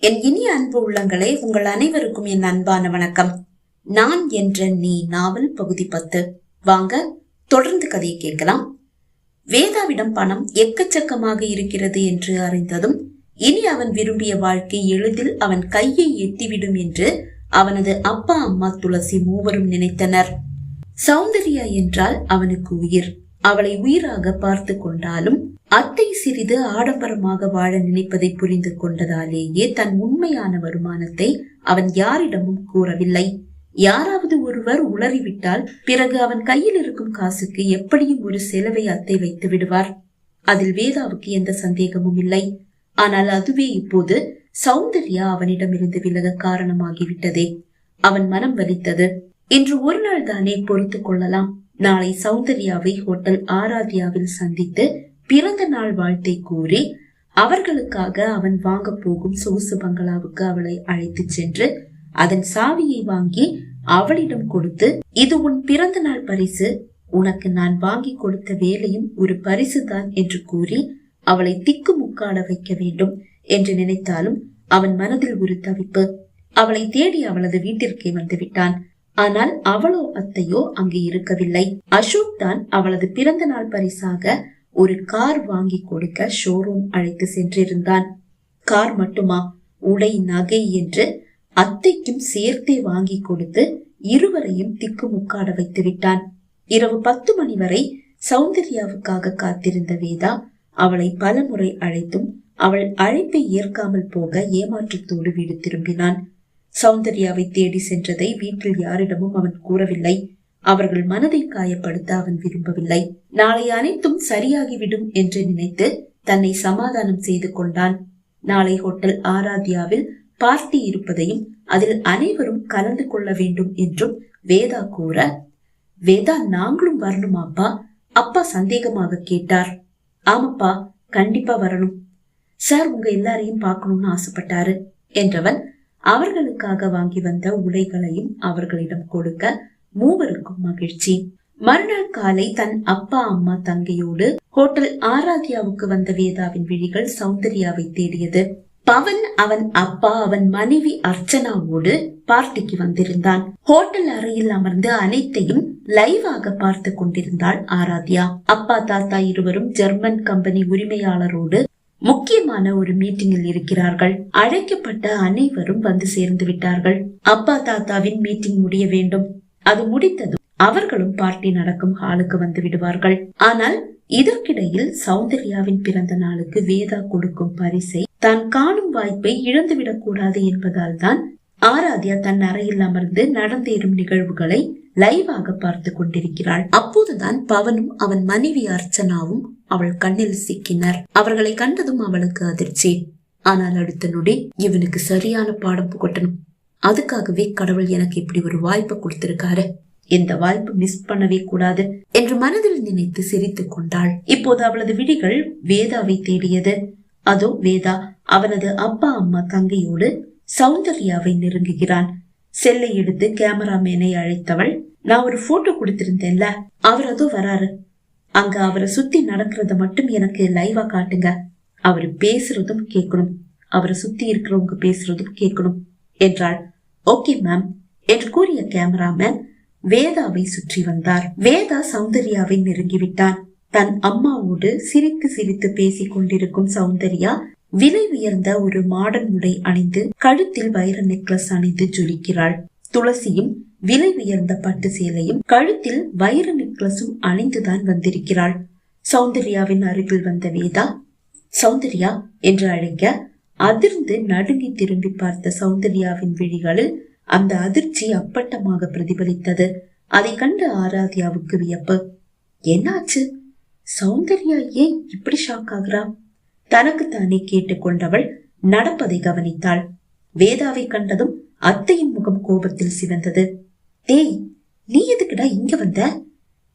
என் இனிய அன்பு உள்ளங்களே உங்கள் அனைவருக்கும் என் அன்பான வணக்கம். நான் என்ற நீ நாவல் பகுதி பத்து. வாங்க தொடர்ந்து கதையை கேட்கலாம். வேதாவிடம் பணம் எக்கச்சக்கமாக இருக்கிறது என்று அறிந்ததும் இனி அவன் விரும்பிய வாழ்க்கை எளிதில் அவன் கையை எட்டிவிடும் என்று அவனது அப்பா அம்மா துளசி மூவரும் நினைத்தனர். சௌந்தர்யா என்றால் அவனுக்கு உயிர். அவளை உயிராக பார்த்து கொண்டாலும் அத்தை சிறிது ஆடம்பரமாக வாழ நினைப்பதை புரிந்து கொண்டதாலேயே தன் உண்மையான வருமானத்தை அவன் யாரிடமும் கூறவில்லை. யாராவது ஒருவர் உளறிவிட்டால் பிறகு அவன் கையில் இருக்கும் காசுக்கு எப்படியும் ஒரு செலவை அத்தை வைத்து விடுவார். அதில் வேதாவுக்கு எந்த சந்தேகமும் இல்லை. ஆனால் அதுவே இப்போது சௌந்தர்யா அவனிடமிருந்து விலக காரணமாகிவிட்டதே. அவன் மனம் வலித்தது. இன்று ஒரு நாள் தானே பொறுத்து கொள்ளலாம். நாளை சௌந்தர்யாவை ஹோட்டல் ஆராத்யாவில் சந்தித்து பிறந்த நாள் வாழ்த்தை கூறி அவர்களுக்காக அவன் வாங்க போகும் சொகுசு பங்களாவுக்கு அவளை அழைத்து சென்று அதன் சாவியை வாங்கி அவளிடம் கொடுத்து இது உன் பிறந்த நாள் பரிசு. உனக்கு நான் வாங்கி கொடுத்த வேலையும் ஒரு பரிசு தான் என்று கூறி அவளை திக்கு முக்காட வைக்க வேண்டும் என்று நினைத்தாலும் அவன் மனதில் ஒரு தவிப்பு. அவளை தேடி அவளது வீட்டிற்கே வந்து விட்டான். ஆனால் அவளோ அத்தையோ அங்கு இருக்கவில்லை. அசோக் தான் அவளது பிறந்த நாள் பரிசாக ஒரு கார் வாங்கி கொடுக்க ஷோரூம் அழைத்து சென்றிருந்தான். கார் மட்டுமா? உடை நகை என்று அத்தைக்கும் சேர்த்தே வாங்கி கொடுத்து இருவரையும் திக்கு முக்காட வைத்து விட்டான். இரவு பத்து மணி வரை சௌந்தர்யாவுக்காக காத்திருந்த வேதா அவளை பலமுறை அழைத்தும் அவள் அழைப்பை ஏற்காமல் போக ஏமாற்றத்தோடு வீடு திரும்பினான். சௌந்தர்யாவை தேடி சென்றதை வீட்டில் யாரிடமும் அவன் கூறவில்லை. அவர்கள் மனதை காயப்படுத்த அவன் விரும்பவில்லை. நாளை அனைத்தும் சரியாகிவிடும் என்று நினைத்து தன்னை சமாதானம் செய்து கொண்டான். நாளை ஹோட்டல் ஆராத்யாவில் பார்ட்டி இருப்பதையும் அதில் அனைவரும் கலந்து கொள்ள வேண்டும் என்றும் வேதா கூற வேதா நாங்களும் வரணுமாப்பா அப்பா சந்தேகமாக கேட்டார். ஆமாப்பா கண்டிப்பா வரணும். சார் உங்க எல்லாரையும் பார்க்கணும்னு ஆசைப்பட்டாரு என்றவன் அவர்களுக்காக வாங்கி வந்த உடைகளையும் அவர்களிடம் கொடுக்க மூவருக்கும் மகிழ்ச்சி. மறுநாள் காலை தன் அப்பா அம்மா தங்கையோடு ஹோட்டல் ஆராத்யாவுக்கு வந்த வேதாவின் விழிகள் சௌந்தர்யாவை தேடியது. பவன் அவன் அப்பா அவன் மனைவி அர்ச்சனாவோடு பார்ட்டிக்கு வந்திருந்தான். ஹோட்டல் அறையில் அமர்ந்து அனைத்தையும் லைவாக பார்த்து கொண்டிருந்தாள் ஆராத்யா. அப்பா தாத்தா இருவரும் ஜெர்மன் கம்பெனி உரிமையாளரோடு முக்கியமான ஒரு மீட்டிங்கில் இருக்கிறார்கள். அழைக்கப்பட்ட அனைவரும் வந்து சேர்ந்து விட்டார்கள். அப்பா தாத்தாவின் மீட்டிங் முடிய வேண்டும். அது முடித்ததும் அவர்களும் பார்ட்டி நடக்கும் ஹாலுக்கு வந்து விடுவார்கள். ஆனால் இதற்கிடையில் சௌந்தர்யாவின் பிறந்த நாளுக்கு வேதா கொடுக்கும் பரிசை தான் காணும் வாய்ப்பை இழந்துவிடக் கூடாது என்பதால் தான் ஆராத்யா தன் அறையில் அமர்ந்து நடந்தேறும் நிகழ்வுகளை லைவாக பார்த்து கொண்டிருக்கிறாள். அப்போதுதான் பவனும் அவன் மனைவி அர்ச்சனாவும் அவள் கண்ணில் சிக்கினர். அவர்களை கண்டதும் அவளுக்கு அதிர்ச்சி. ஆனால் அடுத்த நொடி இவனுக்கு சரியான பாடம் புகட்டணும். அதுக்காகவே கடவுள் எனக்கு இப்படி ஒரு வாய்ப்பை கொடுத்திருக்காரு. இந்த வாய்ப்பு மிஸ் பண்ணவே கூடாது என்று மனதில் நினைத்து சிரித்துக் கொண்டாள். இப்போது அவளது விழிகள் வேதாவை தேடியது. அதோ வேதா அவனது அப்பா அம்மா தங்கையோடு சௌந்தர்யாவை நெருங்குகிறான். செல்லை எடுத்து கேமராமேனை அழைத்தவள் நான் ஒரு போட்டோ கொடுத்திருந்தேன்ல அவர் அதோ வராரு. அங்க அவரை சுத்தி நடக்கிறத மட்டும் எனக்கு லைவா காட்டுங்க. அவர் பேசுறதும் கேட்கணும். அவரை சுத்தி இருக்கிறவங்க பேசுறதும் கேட்கணும் என்றாள். ஓகே மேம் என்று கூறிய கேமராமேன் வேதாவை சுற்றி வந்தார். வேதா சௌந்தர்யாவை நெருங்கிவிட்டான். தன் அம்மாவோடு சிரித்து சிரித்து பேசிக் கொண்டிருக்கும் சௌந்தர்யா விலை உயர்ந்த ஒரு மாடர்ன் உடை அணிந்து கழுத்தில் வைர நெக்லஸ் அணிந்து ஜொலிக்கிறாள். துளசியும் விலை உயர்ந்த பட்டு சேலையும் கழுத்தில் வைர நெக்லஸும் அணிந்துதான் வந்திருக்கிறாள். சௌந்தர்யாவின் அருகில் வந்த வேதா சௌந்தர்யா என்று அழைக்க அதிர்ந்து நடுங்கி திரும்பி பார்த்த சௌந்தர்யாவின் விழிகளில் அந்த அதிர்ச்சி அப்பட்டமாக பிரதிபலித்தது. அதை கண்டு ஆராத்யாவுக்கு வியப்பு. என்னாச்சு? சௌந்தர்யா ஏன் இப்படி ஷாக் ஆகுறா? தனக்கு தானே கேட்டுக்கொண்டவள் நடப்பதை கவனித்தாள். வேதாவை கண்டதும் அத்தையின் முகம் கோபத்தில் சிவந்தது. டேய் நீ எதுக்குடா இங்க வந்த?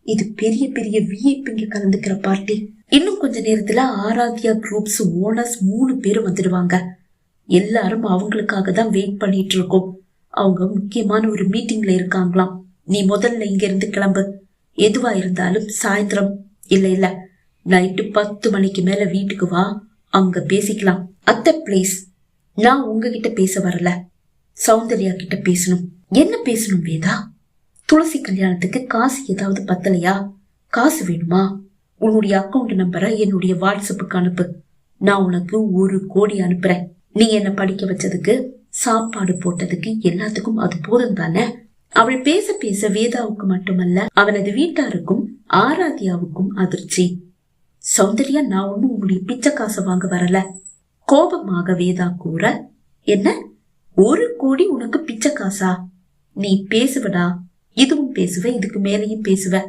இது பெரிய பெரிய விஐபிங்க கலந்துக்கிற பார்ட்டி. இன்னும் கொஞ்ச நேரத்துல ஆராத்யா குரூப்ஸ் ஓனர்ஸ் மூணு பேரும் வந்துடுவாங்க. எல்லாரும் அவங்களுக்காக தான் வெயிட் பண்ணிட்டு இருக்கோம். அவங்க முக்கியமான ஒரு மீட்டிங்ல இருக்காங்களாம். நீ முதல்ல இங்க இருந்து கிளம்பு. எதுவா இருந்தாலும் சாயந்தரம். இல்ல இல்ல. நைட்டு பத்து மணிக்கு மேல வீட்டுக்கு வா. அங்க பேசிக்கலாம். அத்தை பிளேஸ் நான் உங்ககிட்ட பேச வரல. சௌந்தர்யா கிட்ட பேசணும். என்ன பேசணும் வேதா? துளசி கல்யாணத்துக்கு காசு ஏதாவது பத்தலையா? காசு வேணுமா? உன்னுடைய அக்கவுண்ட் நம்பரை என்னுடைய வாட்ஸ்அப்புக்கு அனுப்பு. நான் உனக்கு ஒரு கோடி அனுப்புறேன். நீ என்ன படிக்க வச்சதுக்கு சாப்பாடு போட்டதுக்கு எல்லாத்துக்கும் அது போதும் தானே? அவள் பேச பேச வேதாவுக்கு மட்டுமல்ல அவனது வீட்டாருக்கும் ஆராத்யாவுக்கும் அதிர்ச்சி. சௌந்தர்யா நான் ஒன்றும் உன்னுடைய பிச்சை காசை வாங்க வரல. கோபமாக வேதா கூற என்ன? ஒரு கோடி உனக்கு பிச்சை காசா? நீ பேசுவடா. இதுவும் பேசுவ இதுக்கு மேலேயும் பேசுவ.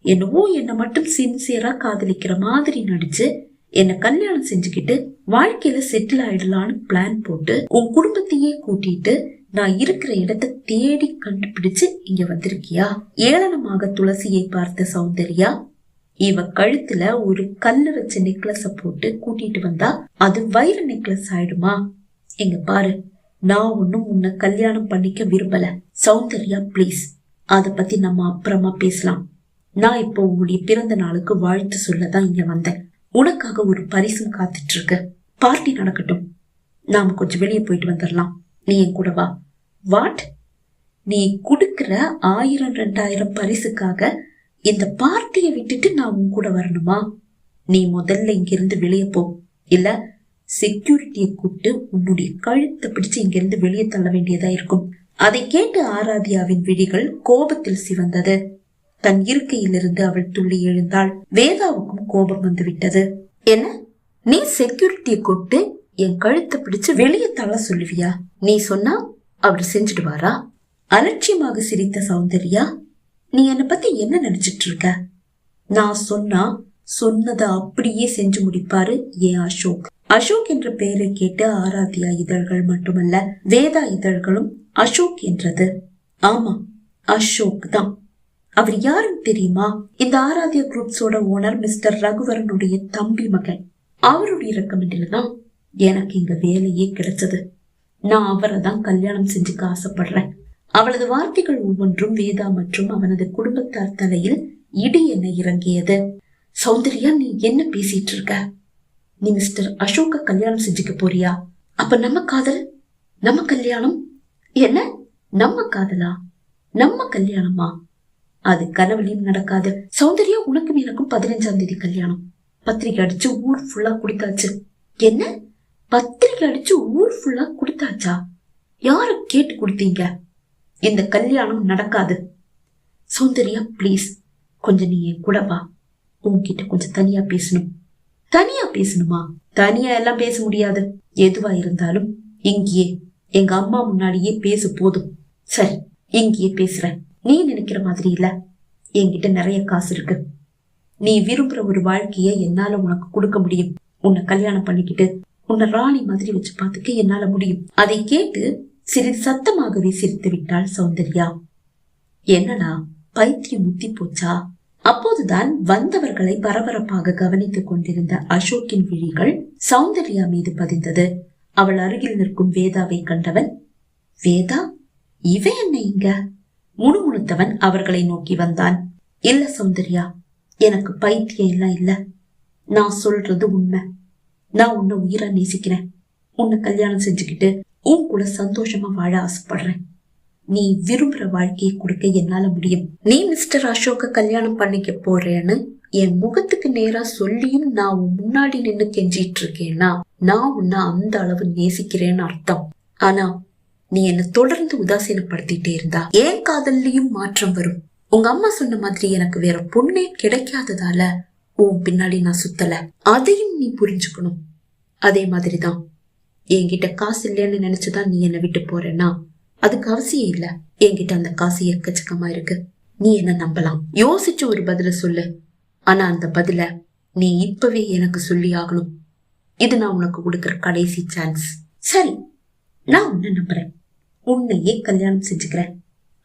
என்னவோ என்னை மட்டும் சின்சியரா காதலிக்கிற மாதிரி நடிச்சு என்ன கல்யாணம் செஞ்சுக்கிட்டு வாழ்க்கையில செட்டில் ஆயிடலான்னு பிளான் போட்டு உன் குடும்பத்தையே கூட்டிட்டு நான் இருக்கிற இடத்தை தேடி கண்டுபிடிச்சு இங்க வந்திருக்கியா? ஏளனமாக துளசியை பார்த்த சௌந்தர்யா இவ கழுத்துல ஒரு கல்லு வச்ச நெக்லஸ போட்டு கூட்டிட்டு வந்தா அது வைர நெக்லஸ் ஆயிடுமா? எங்க பாரு நான் ஒன்னும் உன்னை கல்யாணம் பண்ணிக்க விரும்பல. சௌந்தர்யா ப்ளீஸ் அத பத்தி நம்ம அப்புறமா பேசலாம். நான் இப்போ உங்களுடைய பிறந்த நாளுக்கு வாழ்த்து சொல்லதான் இங்க வந்தேன். உனக்காக ஒரு பரிசும் காத்துட்டு இருக்கு பார்ட்டி நடக்கட்டும். நாம கொஞ்சம் வெளியே போயிட்டு வந்துடலாம் நீ என் கூட வா. வாட்? நீ கொடுக்குற ஆயிரம் ரெண்டாயிரம் பரிசுக்காக இந்த பார்ட்டியை விட்டுட்டு நான் உன் கூட வரணுமா? நீ முதல்ல இங்கிருந்து வெளியே போ. இல்ல செக்யூரிட்டியை கூப்பிட்டு உன்னுடைய கழுத்தை பிடிச்சு இங்கிருந்து வெளியே தள்ள வேண்டியதா இருக்கும். அதை கேட்டு ஆராதியாவின் விழிகள் கோபத்தில் சிவந்தது. தன் இருக்கையிலிருந்து அவள் துள்ளி எழுந்தாள். வேதாவுக்கும் கோபம் வந்து விட்டது என்ன? நீ செக்யூரிட்டியை கூப்பிட்டு என் கழுத்தை பிடிச்சு வெளியே தள்ள சொல்லுவியா? நீ சொன்னா அவர் செஞ்சுடுவாரா? அலட்சியமாக சிரித்த சௌந்தர்யா நீ என்னை பத்தி என்ன நினைச்சிட்டு இருக்க? நான் சொன்னா சொன்னதை அப்படியே செஞ்சு முடிப்பாரு ஏன் அசோக். அசோக் என்ற பெயரை கேட்டு ஆராத்யா இதழ்கள் மட்டுமல்ல வேதா இதழ்களும் அசோக் என்றது. ஆமா அசோக் தான். அவர் யாருன்னு தெரியுமா? இந்த ஆராத்யா குரூப்ஸோட ஓனர் மிஸ்டர் ரகுவரனுடைய தம்பி மகன். அவருடைய ரெக்கமெண்டில் தான் எனக்கு இங்க வேலையே கிடைச்சது. நான் அவரை தான் கல்யாணம் செஞ்சுக்க ஆசைப்படுறேன். அவளது வார்த்தைகள் ஒவ்வொன்றும் வேதா மற்றும் அவனது குடும்பத்தார் தலையில் இடி என இறங்கியது. சௌந்தர்யா நீ என்ன பேசிட்டு இருக்க? நீ மிஸ்டர் அசோக கல்யாணம் செஞ்சுக்க போறியா? அப்ப நம்ம காதல்? நம்ம கல்யாணம்? என்ன? நம்ம காதலா? நம்ம கல்யாணமா? அது கனவுலையும் நடக்காது. சௌந்தர்யா உனக்கும் எனக்கும் பதினஞ்சாம் தேதி கல்யாணம். பத்திரிக்கை அடிச்சு ஊர் ஃபுல்லா குடுத்தாச்சு. என்ன? பத்திரிக்கை அடிச்சு ஊர் ஃபுல்லா குடுத்தாச்சா? யாரு கேட்டு கொடுத்தீங்க? இந்த கல்யாணம் நடக்காது. சௌந்தர்யா ப்ளீஸ் கொஞ்சம் நீ என் கூட வா. உன்கிட்ட கொஞ்சம் தனியா பேசணும். தனியா பேசணுமா? தனியா எல்லாம் பேச முடியாது. எதுவா இருந்தாலும் இங்கேயே எங்க அம்மா முன்னாடியே பேச போதும். சரி இங்கேயே பேசுறேன். நீ நினைக்கிற மாதிரி இல்ல. என்கிட்ட நிறைய காசு இருக்கு. நீ விரும்புற ஒரு வாழ்க்கைய என்னால உனக்கு கொடுக்க முடியும். உன்னை கல்யாணம் பண்ணிக்கிட்டு உன்னை ராணி மாதிரி வச்சு பார்த்துக்க என்னால முடியும். அதை கேட்டு சிறிது சத்தமாகவே சிரித்து விட்டாள் சௌந்தர்யா. என்னடா பைத்தியம் முத்தி போச்சா? அப்போதுதான் வந்தவர்களை பரபரப்பாக கவனித்துக் கொண்டிருந்த அசோக்கின் விழிகள் சௌந்தர்யா மீது பதிந்தது. அவள் அருகில் நிற்கும் வேதாவை கண்டவன் வேதா இவை என்ன இங்க? முணுமுணுத்தவன் அவர்களை நோக்கி வந்தான். இல்ல சௌந்தர்யா எனக்கு பைத்தியம் எல்லாம் இல்ல. நான் சொல்றது உண்மை. நான் உன்னை உயிரா நேசிக்கிறேன். உன்னை கல்யாணம் செஞ்சுக்கிட்டு உன் கூட சந்தோஷமா வாழ ஆசைப்படுறேன். நீ விரும்புற வாழ்க்கையை கொடுக்க என்னால முடியும். நீ மிஸ்டர் அசோக கல்யாணம் பண்ணிக்க போறேன்னு என் முகத்துக்கு நேரா சொல்லியும் நான் உன் முன்னாடி நின்னு கெஞ்சிட்டு இருக்கேன்னா நான் உன்னை அந்த அளவு நேசிக்கிறேன்னு அர்த்தம். ஆனா நீ என்ன தொடர்ந்து உதாசீனப்படுத்திட்டே இருந்தா ஏன் காதல்லையும் மாற்றம் வரும். உங்க அம்மா சொன்ன மாதிரி எனக்கு வேற பொண்ணே கிடைக்காததால உன் பின்னாடி நான் சுத்தல. அதையும் நீ புரிஞ்சுக்கணும். அதே மாதிரிதான் என்கிட்ட காசு இல்லைன்னு நினைச்சுதான் நீ என்னை விட்டு போறேன்னா? அதுக்கு அவசியம் இல்ல. என்கிட்ட அந்த காசு எக்கச்சக்கமா இருக்கு. நீ என்ன நம்பலாம்? யோசிச்சு ஒரு பதில சொல்லு. ஆனா அந்த பதில நீ இப்பவே எனக்கு சொல்லி ஆகணும். இது நான் உனக்கு கொடுக்கற கடைசி சான்ஸ் சரி நான் உன்ன நம்புறேன். உன்னையே கல்யாணம் செஞ்சுக்கிறேன்.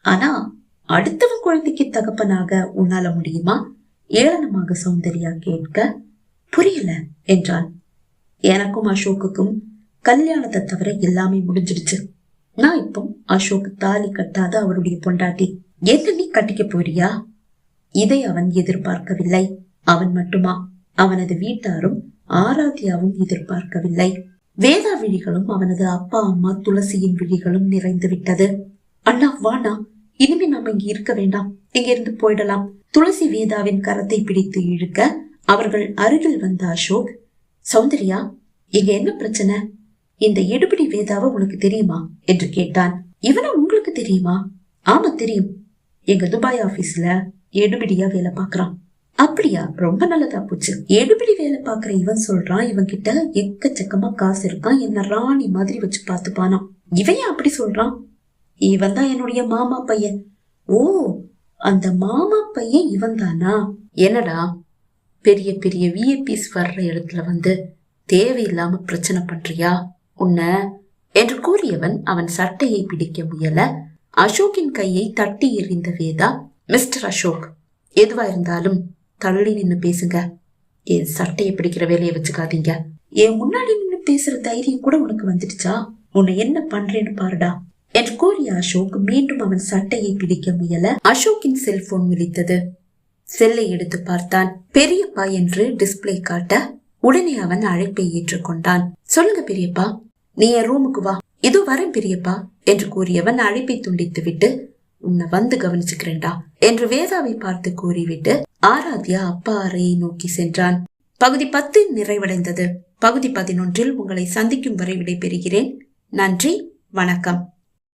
ஆனா அடுத்தவன் குழந்தைக்கு தகப்பனாக உன்னால முடியுமா? ஏளனமாக சௌந்தர்யா கேட்க புரியல என்றான் எனக்கும் அசோக்குக்கும் கல்யாணத்தை தவிர எல்லாமே முடிஞ்சிடுச்சு. நான் இப்போ அசோக் தாலி கட்டாத அவருடைய பொண்டாட்டி. என்ன நீ கட்டிக்க போறியா? இதை அவன் எதிர்பார்க்கவில்லை. அவன் மட்டுமா? அவனது வீட்டாரும் ஆராத்யாவும் எதிர்பார்க்கவில்லை. வேதா விழிகளும் அவனது அப்பா அம்மா துளசியின் விழிகளும் நிறைந்து விட்டது. அண்ணா வானா இனிமே நாம இங்க இருக்க வேண்டாம். இங்க இருந்து போயிடலாம். துளசி வேதாவின் கரத்தை பிடித்து இழுக்க அவர்கள் அருகில் வந்த அசோக் சௌந்தர்யா இங்க என்ன பிரச்சனை? இந்த எடுபிடி வேதாவை உனக்கு தெரியுமா? என்று கேட்டான். இவனா உங்களுக்கு தெரியுமா? ஆமா தெரியும். எங்க துபாய் ஆபீஸ்ல எடுபிடியா வேலை பாக்குறான் அப்படியா ரொம்ப நல்லதா போச்சு. எடுபிடி வேலை பாக்குற இவன் சொல்றான் இவன் கிட்ட எக்கச்சக்கமா காசு இருக்கான் என்ன ராணி மாதிரி வச்சு பார்த்துப்பானாம் இவன் அப்படி சொல்றான்? இவன் தான் என்னுடைய மாமா பையன். ஓ அந்த மாமா பையன் இவன் தானா? என்னடா பெரிய பெரிய விஐபிஸ் வர்ற இடத்துல வந்து தேவையில்லாம பிரச்சனை பண்றியா? உன்ன என்று கூறியவன் அவன் சட்டையை பிடிக்க முயல அசோக்கின் கையை தட்டி எறிந்த வேதா மிஸ்டர் அசோக் எதுவா இருந்தாலும் தள்ளி நின்னு பேசுங்க. என் சட்டையை பிடிக்கிற வேலையை வச்சுக்காதீங்க. என் முன்னாடி நின்னு பேசுற தைரியம் கூட உனக்கு வந்துடுச்சா? உன்னை என்ன பண்றேன்னு பாருடா. என்று கூறிய அசோக் மீண்டும் அவன் சட்டையை பிடிக்க முயல அசோக்கின் செல்போன் விழித்தது செல்லை எடுத்து பார்த்தான். பெரியப்பா என்று டிஸ்பிளே காட்ட உடனே அவன் அழைப்பை ஏற்றுக்கொண்டான். சொல்லுங்க பெரியப்பா. நீ என் ரூமுக்கு வா. இதோ வரேன் பெரியப்பா என்று கூறியவன் அழைப்பை துண்டித்து விட்டு உன்னை வந்து கவனிச்சுக்கிறேன்டா என்று வேதாவை பார்த்து கூறிவிட்டு ஆராத்யா அப்பா அறையை நோக்கி சென்றான். பகுதி பத்து நிறைவடைந்தது. பகுதி பதினொன்றில் உங்களை சந்திக்கும் வரை விடைபெறுகிறேன். நன்றி வணக்கம்.